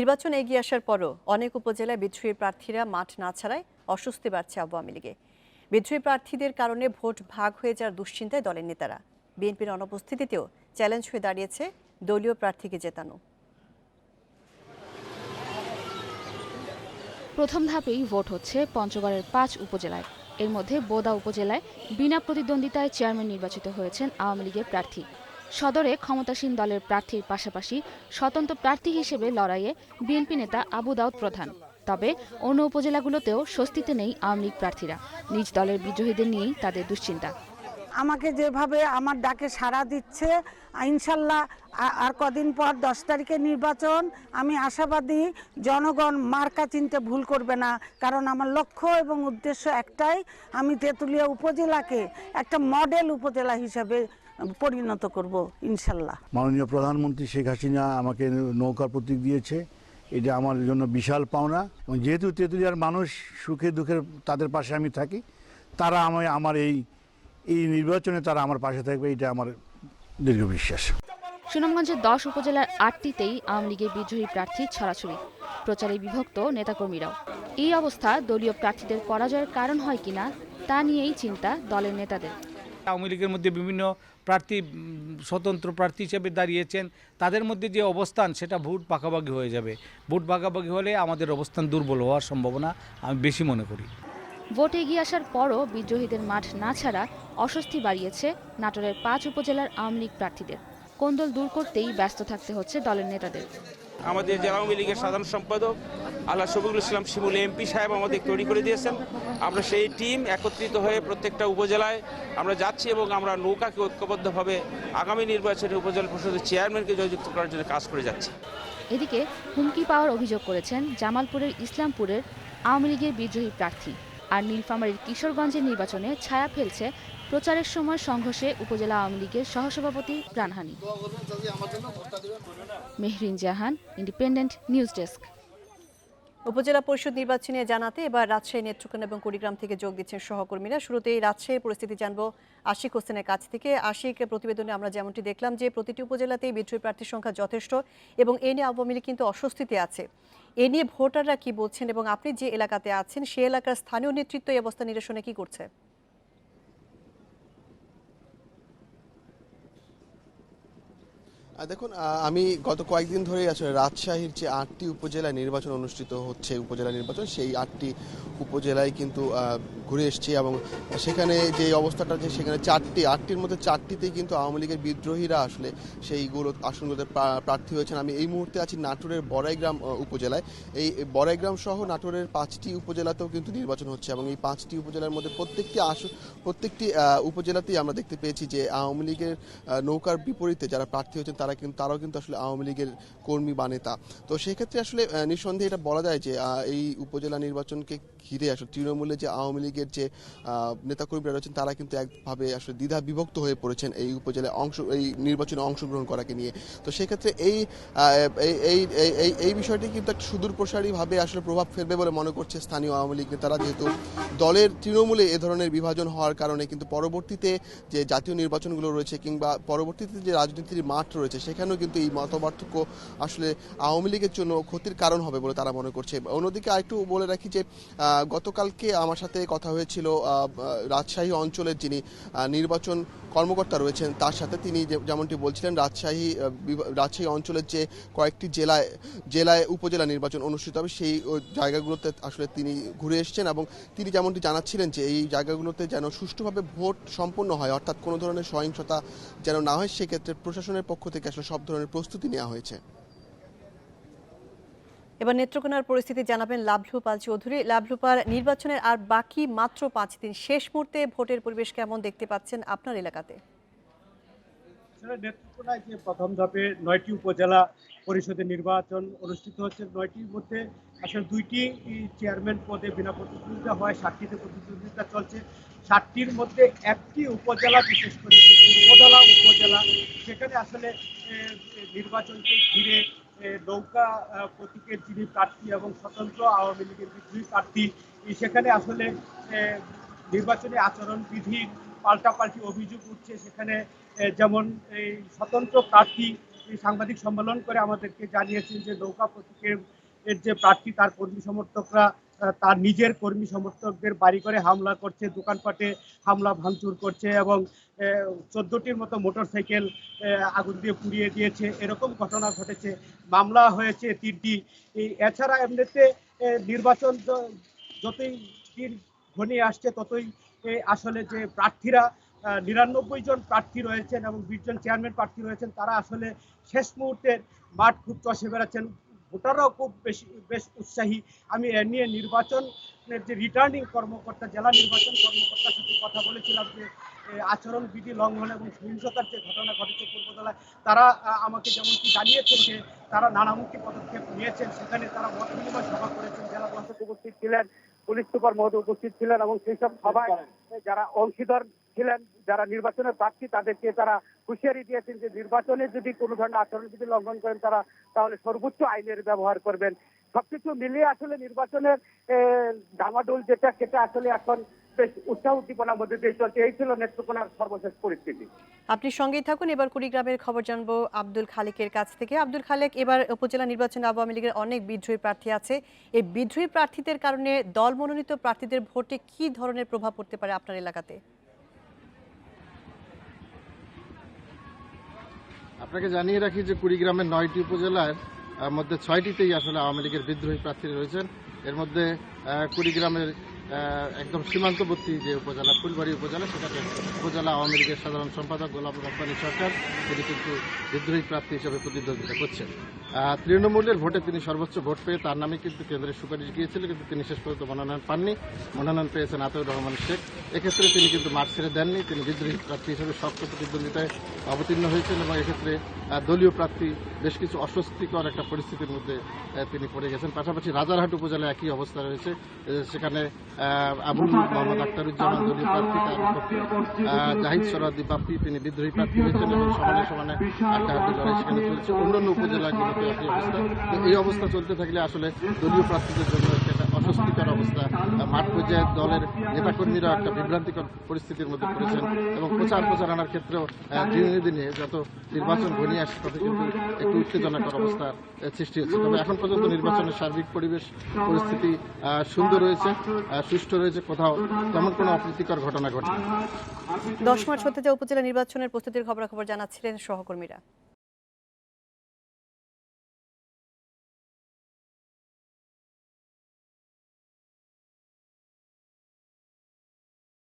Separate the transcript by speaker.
Speaker 1: নির্বাচন এগিয়ে আসার পরও অনেক উপজেলায় বিদ্রোহী প্রার্থীরা মাঠ না ছাড়ায় অস্বস্তি বাড়ছে আওয়ামী লীগে। বিদ্রোহী প্রার্থীদের কারণে ভোট ভাগ হয়ে যাওয়ার দুশ্চিন্তায় দলের নেতারা। বিএনপির অনুপস্থিতিতেও চ্যালেঞ্জ হয়ে দাঁড়িয়েছে দলীয় প্রার্থীকে জেতানো।
Speaker 2: প্রথম ধাপেই ভোট হচ্ছে পঞ্চগড়ের পাঁচ উপজেলায়। এর মধ্যে বোদা উপজেলায় বিনা প্রতিদ্বন্দ্বিতায় চেয়ারম্যান নির্বাচিত হয়েছেন আওয়ামী লীগের প্রার্থী। সদরে ক্ষমতাসীন দলের প্রার্থীর পাশাপাশি স্বতন্ত্র প্রার্থী হিসেবে লড়াইয়ে বিএনপি নেতা আবু দাউদ প্রধান। তবে অন্য উপজেলাগুলোতেও স্বস্তিতে নেই আওয়ামী লীগ প্রার্থীরা। নিজ দলের বিদ্রোহীদের নিয়েই তাদের দুশ্চিন্তা।
Speaker 3: আমাকে যেভাবে আমার ডাকে সাড়া দিচ্ছে, ইনশাল্লাহ আর কদিন পর দশ তারিখে নির্বাচন, আমি আশাবাদী জনগণ মার্কা চিনতে ভুল করবে না। কারণ আমার লক্ষ্য এবং উদ্দেশ্য একটাই, আমি তেঁতুলিয়া উপজেলাকে একটা মডেল উপজেলা হিসাবে পরিণত করব ইনশাল্লাহ।
Speaker 4: মাননীয় প্রধানমন্ত্রী শেখ হাসিনা আমাকে নৌকার প্রতীক দিয়েছে। এটা আমার জন্য বিশাল পাওনা। এবং যেহেতু তেঁতুলিয়ার মানুষ সুখে দুঃখে তাদের পাশে আমি থাকি তারা আমায় আমার এই এই নির্বাচনে তারা আমার পাশে থাকবে এটা আমার দীর্ঘ বিশ্বাস।
Speaker 2: সুনামগঞ্জের দশ উপজেলার আটটিতেই আওয়ামী লীগের বিদ্রোহী প্রার্থী ছড়াছড়ি। প্রচারে বিভক্ত নেতাকর্মীরাও। এই অবস্থা দলীয় প্রার্থীদের পরাজয়ের কারণ হয় কিনা তা নিয়েই চিন্তা দলের নেতাদের।
Speaker 5: আওয়ামী লীগের মধ্যে বিভিন্ন প্রার্থী স্বতন্ত্র প্রার্থী হিসেবে দাঁড়িয়েছেন তাদের মধ্যে যে অবস্থান সেটা ভোট ভাগাভাগি হয়ে যাবে। ভোট ভাগাভাগি হলে আমাদের অবস্থান দুর্বল হওয়ার সম্ভাবনা আমি বেশি মনে করি।
Speaker 2: ভোট এগিয়ে আসার পরও বিদ্রোহীদের মাঠ না ছাড়া অস্বস্তি বাড়িয়েছে নাটোরের পাঁচ উপজেলার আওয়ামী লীগ প্রার্থীদের। কোন্দল দূর করতেই ব্যস্ত থাকতে হচ্ছে দলের নেতাদের।
Speaker 6: আমাদের জেলা আওয়ামী লীগের সাধারণ সম্পাদক আল্লাহ শফিকুল ইসলাম শিমুল এমপি সাহেব আমাদের তৈরি করে দিয়েছেন। আমরা সেই টিম একত্রিত হয়ে প্রত্যেকটা উপজেলায় আমরা যাচ্ছি এবং আমরা নৌকাকে ঐক্যবদ্ধভাবে আগামী নির্বাচনে উপজেলা পরিষদের চেয়ারম্যানকে জয়যুক্ত করার জন্য কাজ করে যাচ্ছি।
Speaker 2: এদিকে হুমকি পাওয়ার অভিযোগ করেছেন জামালপুরের ইসলামপুরের আওয়ামী লীগের বিদ্রোহী প্রার্থী। আর নীলফামারীর কিশোরগঞ্জের নির্বাচনে ছায়া ফেলছে প্রচারের সময় সংঘর্ষে উপজেলা আওয়ামী লীগের সহসভাপতি প্রাণহানি। Mehrin Jahan independent news desk
Speaker 1: উপজেলা পরিষদ নির্বাচনে জানাতে এবার রাজশাহী নেত্রকোনা এবং কুড়িগ্রাম থেকে যোগ দিচ্ছেন সহকর্মীরা। শুরুতেই রাজশাহীর পরিস্থিতি জানব আশিক হোসেনের কাছ থেকে। আশিক, প্রতিবেদনে আমরা যেমনটি দেখলাম যে প্রতিটি উপজেলাতেই বিদ্রোহী প্রার্থীর সংখ্যা যথেষ্ট এবং এ নিয়ে আওয়ামী কিন্তু অস্বস্তিতে আছে। এ নিয়ে ভোটাররা কি বলছেন এবং আপনি যে এলাকাতে আছেন, সে এলাকার স্থানীয় নেতৃত্ব এই অবস্থা নিরসনে কি করছে?
Speaker 7: দেখুন আমি গত কয়েকদিন ধরে আসলে রাজশাহীর যে আটটি উপজেলায় নির্বাচন অনুষ্ঠিত হচ্ছে, উপজেলা নির্বাচন, সেই আটটি উপজেলায় কিন্তু ঘুরে এসেছি এবং সেখানে যে অবস্থাটা যে সেখানে চারটি, আটটির মধ্যে চারটিতেই কিন্তু আওয়ামী লীগের বিদ্রোহীরা আসলে সেইগুলো আসনগুলোতে প্রার্থী হয়েছেন। আমি এই মুহূর্তে আছি নাটোরের বড়াইগ্রাম উপজেলায়। এই বড়াইগ্রাম সহ নাটোরের পাঁচটি উপজেলাতেও কিন্তু নির্বাচন হচ্ছে এবং এই পাঁচটি উপজেলার মধ্যে প্রত্যেকটি আসন প্রত্যেকটি উপজেলাতেই আমরা দেখতে পেয়েছি যে আওয়ামী লীগের নৌকার বিপরীতে যারা প্রার্থী হয়েছেন, তারা কিন্তু, তারাও কিন্তু আসলে আওয়ামী লীগের কর্মী বা নেতা। তো সেক্ষেত্রে আসলে নিঃসন্দেহে এটা বলা যায় যে এই উপজেলা নির্বাচনকে ঘিরে আসলে তৃণমূলে যে আওয়ামী লীগের যে নেতাকর্মীরা রয়েছেন, তারা কিন্তু একভাবে আসলে দ্বিধা বিভক্ত হয়ে পড়েছেন এই উপজেলায় অংশ, এই নির্বাচনে অংশগ্রহণ করাকে নিয়ে। তো সেক্ষেত্রে এই এই- এই বিষয়টি কিন্তু একটা সুদূর প্রসারীভাবে আসলে প্রভাব ফেলবে বলে মনে করছে স্থানীয় আওয়ামী লীগ নেতারা। যেহেতু দলের তৃণমূলে এ ধরনের বিভাজন হওয়ার কারণে কিন্তু পরবর্তীতে যে জাতীয় নির্বাচনগুলো রয়েছে কিংবা পরবর্তীতে যে রাজনীতির মাঠ রয়েছে, সেখানেও কিন্তু এই মতপার্থক্য আসলে আওয়ামী লীগের জন্য ক্ষতির কারণ হবে বলে তারা মনে করছে। অন্যদিকে আরেকটু বলে রাখি যে গতকালকে আমার সাথে কথা হয়েছিল আহ, আহ, রাজশাহী অঞ্চলের যিনি নির্বাচন কর্মকর্তা রয়েছেন তার সাথে তিনি যেমনটি বলছিলেন রাজশাহী রাজশাহী অঞ্চলের যে কয়েকটি জেলায় জেলায় উপজেলা নির্বাচন অনুষ্ঠিত হবে সেই জায়গাগুলোতে আসলে তিনি ঘুরে এসেছেন এবং তিনি যেমনটি জানাচ্ছিলেন যে এই জায়গাগুলোতে যেন সুষ্ঠুভাবে ভোট সম্পন্ন হয় অর্থাৎ কোনো ধরনের সহিংসতা যেন না হয় সেক্ষেত্রে প্রশাসনের পক্ষ থেকে আসলে সব ধরনের প্রস্তুতি নেওয়া হয়েছে।
Speaker 1: এবার নেত্রকোনার পরিস্থিতি জানাবেন লাভলু পাল চৌধুরী। লাভলুপার নির্বাচনের আর বাকি মাত্র পাঁচ দিন শেষ মুহূর্তে ভোটের পরিবেশ কেমন দেখতে পাচ্ছেন আপনার এলাকাতে?
Speaker 8: নেত্রকোনায় যে প্রথম ধাপে নয়টি উপজেলা পরিষদের নির্বাচন অনুষ্ঠিত হচ্ছে, নয়টির মধ্যে আসলে দুইটি চেয়ারম্যান পদে বিনা প্রতিদ্বন্দ্বিতা হয় ষাটটিতে প্রতিদ্বন্দ্বিতা চলছে। ষাটটির মধ্যে একটি উপজেলা, বিশেষ করে পূর্বদলা উপজেলা। সেখানে আসলে নির্বাচনকে ঘিরে নৌকা প্রতীকের যিনি প্রার্থী এবং স্বতন্ত্র আওয়ামী লীগের বিদ্রোহী প্রার্থী সেখানে আসলে নির্বাচনী আচরণবিধির পাল্টাপাল্টি অভিযোগ উঠছে। সেখানে যেমন এই স্বতন্ত্র প্রার্থী সাংবাদিক সম্মেলন করে আমাদেরকে জানিয়েছেন যে নৌকা প্রতীকের যে প্রার্থী, তার কর্মী সমর্থকরা তার নিজের কর্মী সমর্থকদের বাড়ি করে হামলা করছে, দোকানপাটে হামলা ভাঙচুর করছে এবং চোদ্দটির মতো মোটরসাইকেল আগুন দিয়ে পুড়িয়ে দিয়েছে। এরকম ঘটনা ঘটেছে, মামলা হয়েছে তিনটি। এছাড়া এমনিতে নির্বাচন যতই দিন ঘনিয়ে আসছে, ততই আসলে যে প্রার্থীরা নিরানব্বই জন প্রার্থী রয়েছেন এবং বিশ জন চেয়ারম্যান প্রার্থী রয়েছেন, তারা আসলে শেষ মুহূর্তের মাঠ খুব চষে বেড়াচ্ছেন। ভোটাররাও খুব বেশি বেশ উৎসাহী। আমি এ নিয়ে নির্বাচনের যে রিটার্নিং কর্মকর্তা জেলা নির্বাচন কর্মকর্তার সাথে কথা বলেছিলাম যে আচরণবিধি লঙ্ঘন এবং সহিংসতার যে ঘটনা ঘটেছে পূর্বতলায় তারা আমাকে যেমনটি জানিয়েছেন যে তারা নানামুখী পদক্ষেপ নিয়েছেন। সেখানে তারা মত বিনিময় সভা করেছেন। জেলা পঞ্চায়েত উপস্থিত ছিলেন পুলিশ সুপার মহোদয় উপস্থিত ছিলেন এবং সেই সব সভায় যারা অংশীদার ছিলেন, যারা নির্বাচনের প্রার্থী, তাদেরকে তারা হুঁশিয়ারি দিয়েছেন যে নির্বাচনে যদি কোনো ধরনের আচরণবিধি লঙ্ঘন করেন, তারা তাহলে সর্বোচ্চ আইনের ব্যবহার করবেন। সবকিছু মিলিয়ে আসলে নির্বাচনের ডামাডোল যেটা, সেটা আসলে এখন বেশ উৎসাহ উদ্দীপনার চলছে। এই ছিল নেত্রকোনার সর্বশেষ পরিস্থিতি।
Speaker 1: আপনি সঙ্গেই থাকুন। এবার কুড়িগ্রামের খবর জানব আব্দুল খালেকের কাছ থেকে। আব্দুল খালেক, এবার উপজেলা নির্বাচনে আওয়ামী লীগের অনেক বিদ্রোহী প্রার্থী আছে। এই বিদ্রোহী প্রার্থীদের কারণে দল মনোনীত প্রার্থীদের ভোটে কি ধরনের প্রভাব পড়তে পারে আপনার এলাকাতে?
Speaker 9: আপনাকে জানিয়ে রাখি যে কুড়িগ্রামের নয়টি উপজেলার মধ্যে ছয়টিতেই আসলে আওয়ামী লীগের বিদ্রোহী প্রার্থী রয়েছেন। এর মধ্যে কুড়িগ্রামের একদম সীমান্তবর্তী যে উপজেলা, ফুলবাড়ি উপজেলা সেটাতে উপজেলা আওয়ামী লীগের সাধারণ সম্পাদক গোলাম রব্বানী সরকার, তিনি কিন্তু বিদ্রোহী প্রার্থী হিসেবে প্রতিদ্বন্দ্বিতা করছেন। তৃণমূলের ভোটে তিনি সর্বোচ্চ ভোট পেয়ে তার নামে কিন্তু কেন্দ্রের সুপারিশ গিয়েছিল, কিন্তু তিনি শেষ পর্যন্ত মনোনয়ন পাননি। মনোনয়ন পেয়েছেন আতাউর রহমান শেখ। এক্ষেত্রে তিনি কিন্তু মাঠ ছেড়ে দেননি, তিনি বিদ্রোহী প্রার্থী হিসেবে শক্ত প্রতিদ্বন্দ্বিতায় অবতীর্ণ হয়েছেন এবং এক্ষেত্রে দলীয় প্রার্থী বেশ কিছু অস্বস্তিকর একটা পরিস্থিতির মধ্যে তিনি পড়ে গেছেন। পাশাপাশি রাজারহাট উপজেলায় একই অবস্থা রয়েছে। সেখানে আবুল মোহাম্মদ আক্তারুজ্জামান দলীয় প্রার্থী তার পক্ষে জাহিদ সরাদি বাপ্পি, তিনি বিদ্রোহী প্রার্থী হয়েছেন এবং সমানে সমানে হাড্ডাহাড্ডি লড়াই সেখানে চলছে। অন্যান্য তো এই অবস্থা চলতে থাকলে আসলে দলীয় প্রার্থীদের জন্য অস্বস্তিকর অবস্থা মাঠ পর্যায়ে দলের নেতাকর্মীরা একটা বিভ্রান্তিকর পরিস্থিতির মধ্যে পড়েছেন এবং প্রচার প্রচারণার ক্ষেত্রেও দিনে দিনে যত নির্বাচন ঘনিয়ে আসছে তাতে কিন্তু একটু উত্তেজনাকর অবস্থার সৃষ্টি হচ্ছে। তবে এখন পর্যন্ত নির্বাচনের সার্বিক পরিবেশ, পরিস্থিতি সুন্দর রয়েছে সুষ্ঠু রয়েছে, কোথাও তেমন কোনো অপ্রীতিকর ঘটনা ঘটে
Speaker 1: দশ মার্চ হতে যাওয়া উপজেলা নির্বাচনের প্রস্তুতির খবরাখবর জানাচ্ছিলেন সহকর্মীরা।